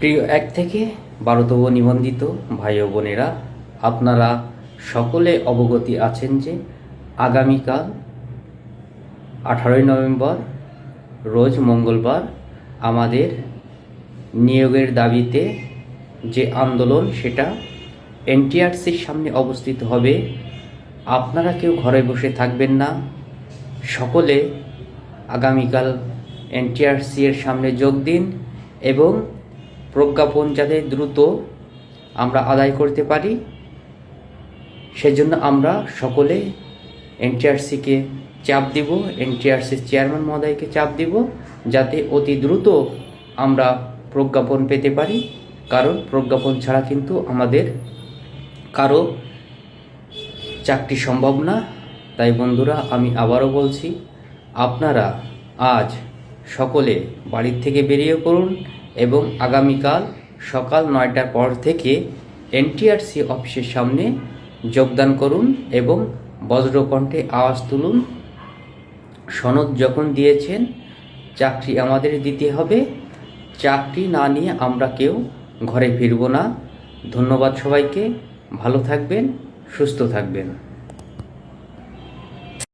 প্রিয় এক থেকে বারোতম নিবন্ধিত ভাই ও বোনেরা, আপনারা সকলে অবগতি আছেন যে আগামীকাল আঠারোই নভেম্বর, রোজ মঙ্গলবার আমাদের নিয়োগের দাবিতে যে আন্দোলন, সেটা এনটিআরসির সামনে অবস্থিত হবে। আপনারা কেউ ঘরে বসে থাকবেন না। সকলে আগামীকাল এনটিআরসি এর সামনে যোগ দিন এবং প্রজ্ঞাপন যাতে দ্রুত আমরা আদায় করতে পারি, সেজন্য আমরা সকলে এনটিআরসিকে চাপ দিব এনটিআরসির চেয়ারম্যান মহোদয়কে চাপ দিব, যাতে অতি দ্রুত আমরা প্রজ্ঞাপন পেতে পারি। কারণ প্রজ্ঞাপন ছাড়া কিন্তু আমাদের কারও চাকরি সম্ভব না। তাই বন্ধুরা, আমি আবারও বলছি, আপনারা আজ সকলে বাড়ির থেকে বেরিয়ে পড়ুন। এবং আগামীকাল সকাল নয়টার পর থেকে এনটিআরসি অফিসের সামনে যোগদান করুন এবং বজ্রকণ্ঠে আওয়াজ তুলুন। সনদ যখন দিয়েছেন, চাকরি আমাদের দিতে হবে। চাকরি না নিয়ে আমরা কেউ ঘরে ফিরব না। ধন্যবাদ সবাইকে। ভালো থাকবেন, সুস্থ থাকবেন।